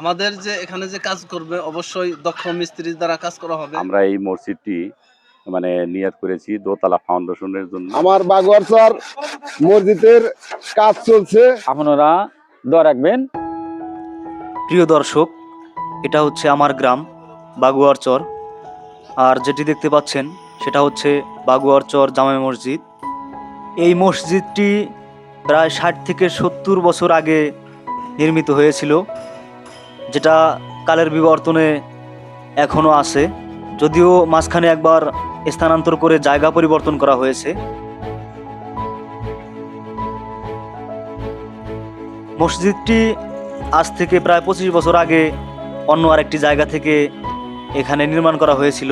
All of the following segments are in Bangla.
আমাদের যে এখানে যে কাজ করবে অবশ্যই দক্ষ মিস্ত্রি দ্বারা কাজ করা হবে। আমরা এই মসজিদটি মানে নিয়াত করেছি দোতলা ফাউন্ডেশনের জন্য। আমার বাগোয়ারচর মসজিদের কাজ চলছে। আপনারা দোয়া রাখবেন। প্রিয় দর্শক এটা হচ্ছে আমার গ্রাম বাগুয়ার চর। আর যেটি দেখতে পাচ্ছেন সেটা হচ্ছে বাগুয়ার চর জামে মসজিদ। এই মসজিদটি প্রায় ষাট থেকে সত্তর বছর আগে নির্মিত হয়েছিল। যেটা কালের বিবর্তনে এখনও আছে, যদিও মাঝখানে একবার স্থানান্তর করে জায়গা পরিবর্তন করা হয়েছে। মসজিদটি আজ থেকে প্রায় পঁচিশ বছর আগে অন্য আরেকটি জায়গা থেকে এখানে নির্মাণ করা হয়েছিল।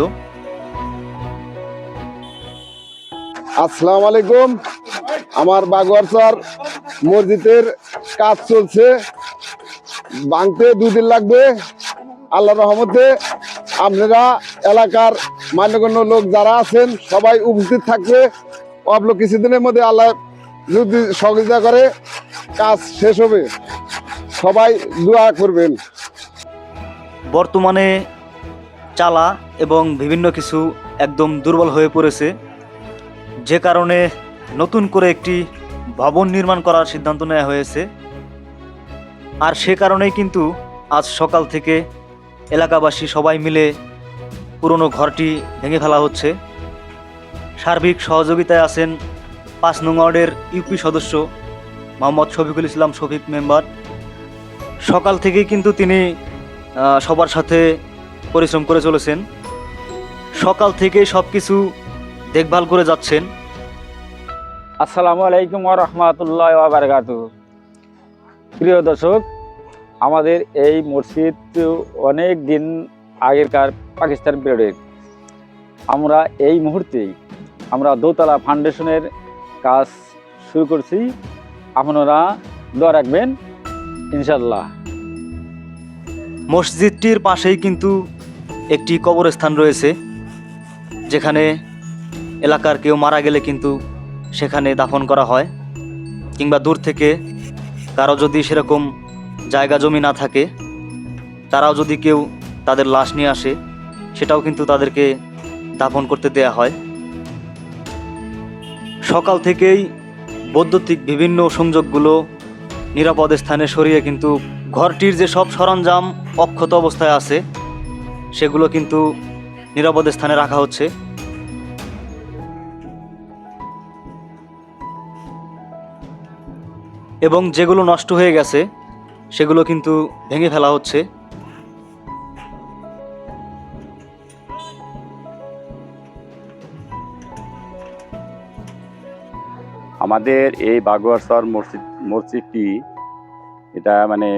আসসালামু আলাইকুম। আমার বাগোয়ারচর মসজিদের কাজ চলছে। ভাঙতে দুদিন লাগবে। আল্লাহ রহমতে আপনারা এলাকার মান্যগণ্য লোক যারা আছেন, সবাই উপস্থিত থাকবে অল্প কিছুদিনের মধ্যে আল্লাহ যদি সহযোগিতা করে, কাজ শেষ হবে। সবাই দোয়া করবেন। বর্তমানে চালা এবং বিভিন্ন কিছু একদম দুর্বল হয়ে পড়েছে। যে কারণে নতুন করে একটি ভবন নির্মাণ করার সিদ্ধান্ত নেওয়া হয়েছে। আর সে কারণেই কিন্তু আজ সকাল থেকে এলাকাবাসী সবাই মিলে পুরনো ঘরটি ভেঙে ফেলা হচ্ছে। সার্বিক সহযোগিতায় আছেন পাঁচ নং ওয়ার্ডের ইউপি সদস্য মোহাম্মদ শফিকুল ইসলাম শফিক মেম্বার। সকাল থেকেই কিন্তু তিনি সবার সাথে পরিশ্রম করে চলেছেন। সকাল থেকে সব কিছু দেখভাল করে যাচ্ছেন। আসসালামু আলাইকুম রহমতুল্লাহ বারকাত প্রিয় দর্শক, আমাদের এই মসজিদ অনেক দিন আগেরকার পাকিস্তান পিরিয়ডের। আমরা এই মুহূর্তেই আমরা দোতলা ফাউন্ডেশনের কাজ শুরু করছি। আপনারা দোয়া রাখবেন ইনশাল্লাহ মসজিদটির পাশেই কিন্তু একটি কবরস্থান রয়েছে, যেখানে এলাকার কেউ মারা গেলে কিন্তু সেখানে দাফন করা হয়, কিংবা দূর থেকে কারও যদি সেরকম জায়গা জমি না থাকে, তারাও যদি কেউ তাদের লাশ নিয়ে আসে, সেটাও কিন্তু তাদেরকে দাফন করতে দেয়া হয়। সকাল থেকেই বৈদ্যুতিক বিভিন্ন সংযোগগুলো নিরাপদ স্থানে সরিয়ে কিন্তু ঘরটির যে সব সরঞ্জাম অক্ষত অবস্থায় আছে, সেগুলো কিন্তু নিরাপদ স্থানে রাখা হচ্ছে। এবং যেগুলো নষ্ট হয়ে গেছে, সেগুলো কিন্তু ভেঙে ফেলা হচ্ছে। আমাদের এই বাগুয়ারসর মসজিদ, মসজিদটি এটা মানে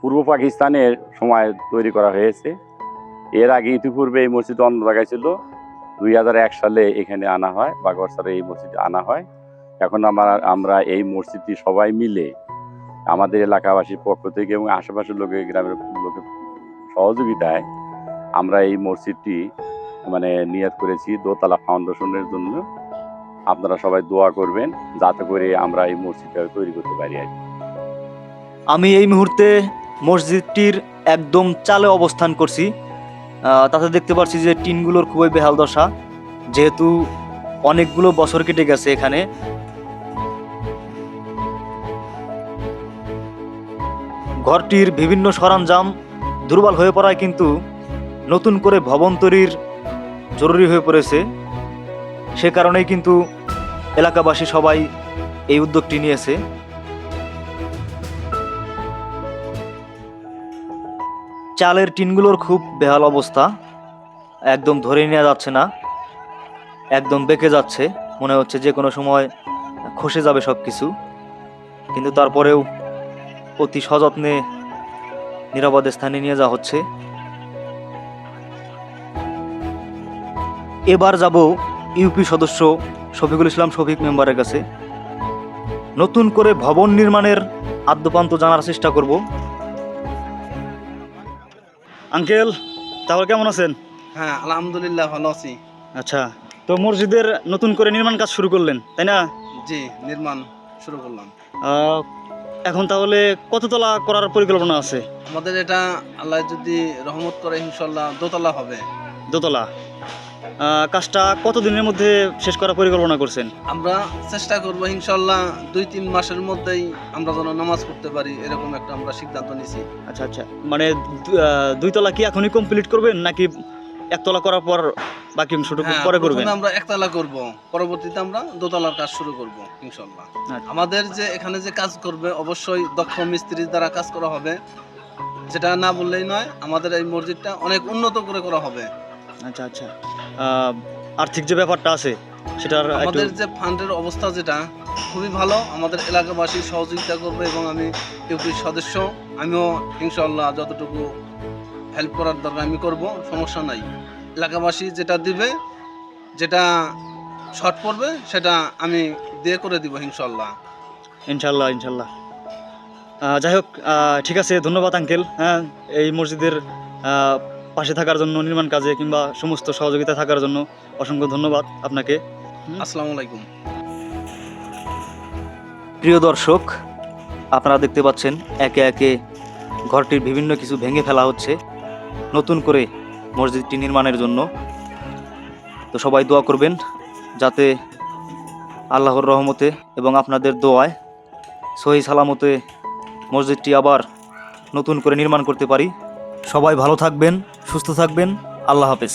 পূর্ব পাকিস্তানের সময় তৈরি করা হয়েছে। এর আগে ইতিপূর্বে এই মসজিদ অন্য জায়গায় ছিল দুই হাজার এক সালে এখানে আনা হয় বাগুয়ারসরে এই মসজিদে আনা হয়। এখন আমরা আমরা এই মসজিদটি সবাই মিলে আমাদের এলাকাবাসীর পক্ষ থেকে এবং আশেপাশের লোকের গ্রামের লোকের সহযোগিতায় আমরা এই মসজিদটি মানে নিয়াত করেছি দোতলা ফাউন্ডেশনের জন্য। আপনারা সবাই দোয়া করবেন যাতে করে আমরা এই মসজিদটা তৈরি করতে পারি আর। আমি এই মুহূর্তে মসজিদটির একদম চালে অবস্থান করছি। তাতে দেখতে পাচ্ছি যে টিনগুলোর খুবই বেহাল দশা। যেহেতু অনেকগুলো বছর কেটে গেছে এখানে। ঘরটির বিভিন্ন সরঞ্জাম দুর্বল হয়ে পড়ায় কিন্তু নতুন করে ভবন তৈরির জরুরি হয়ে পড়েছে। সে কারণেই কিন্তু এলাকাবাসী সবাই এই উদ্যোগটি নিয়েছে। চালের টিনগুলোর খুব বেহাল অবস্থা। একদম ধরে নেওয়া যাচ্ছে না। একদম বেঁকে যাচ্ছে। মনে হচ্ছে যে কোনো সময় খসে যাবে সব কিছু কিন্তু তারপরেও অতি সযত্নে নিরাপদ স্থানে নিয়ে যাওয়া হচ্ছে। এবার যাব ইউপি সদস্য শফিকুল ইসলাম শফিক মেম্বারের কাছে। নতুন করে ভবন নির্মাণের আদ্যপান্ত জানার চেষ্টা করব। আঙ্কেল তাহলে কেমন আছেন? হ্যাঁ আলহামদুলিল্লাহ ভালো আছি। আচ্ছা তো মসজিদের নতুন করে নির্মাণ কাজ শুরু করলেন তাই না? জি নির্মাণ শুরু করলাম। এখন তাহলে কততলা করার পরিকল্পনা আছে? আমাদের এটা আল্লাহ যদি রহমত করে ইনশাল্লাহ দোতলা হবে। দোতলা। কাজটা কতদিনের মধ্যে শেষ করার পরিকল্পনা করছেন? আমরা চেষ্টা করব ইনশাল্লাহ দুই তিন মাসের মধ্যেই আমরা যেন নামাজ পড়তে পারি এরকম একটা আমরা সিদ্ধান্ত নিছি। আচ্ছা আচ্ছা। মানে দু- আহ, দুইতলা কি এখনই কমপ্লিট করবেন নাকি একতলা করার পর বাকি অংশটুকু হ্যাঁ, পরে করবেন? আমরা একতলা করব পরবর্তীতে আমরা দোতলার কাজ শুরু করব ইনশাল্লাহ আচ্ছা। আমাদের যে এখানে যে কাজ করবে অবশ্যই দক্ষ মিস্ত্রির দ্বারা কাজ করা হবে। যেটা না বললেই নয় আমাদের এই মসজিদটা অনেক উন্নত করে করা হবে। আচ্ছা আচ্ছা। আর্থিক যে ব্যাপারটা আছে সেটার আমাদের যে ফান্ডের অবস্থা যেটা খুবই ভালো। আমাদের এলাকাবাসী সহযোগিতা করবে এবং আমি ইউপির সদস্য। আমিও ইনশাল্লাহ যতটুকু হেল্প করার দরকার আমি করব সমস্যা নাই। এলাকাবাসী যেটা দিবে যেটা শর্ট পড়বে সেটা আমি দিয়ে করে দিব ইনশাল্লাহ। ইনশাল্লাহ ইনশাল্লাহ। যাই হোক ঠিক আছে ধন্যবাদ আঙ্কেল। হ্যাঁ এই মসজিদের পাশে থাকার জন্য নির্মাণ কাজে কিংবা সমস্ত সহযোগিতা থাকার জন্য অসংখ্য ধন্যবাদ আপনাকে। আসসালামু আলাইকুম। প্রিয় দর্শক আপনারা দেখতে পাচ্ছেন একে একে ঘরটির বিভিন্ন কিছু ভেঙে ফেলা হচ্ছে। নতুন করে মসজিদটি নির্মাণের জন্য। তো সবাই দোয়া করবেন যাতে আল্লাহর রহমতে এবং আপনাদের দোয়ায় সহি সালামতে মসজিদটি আবার নতুন করে নির্মাণ করতে পারি। সবাই ভালো থাকবেন, সুস্থ থাকবেন। আল্লাহ হাফেজ।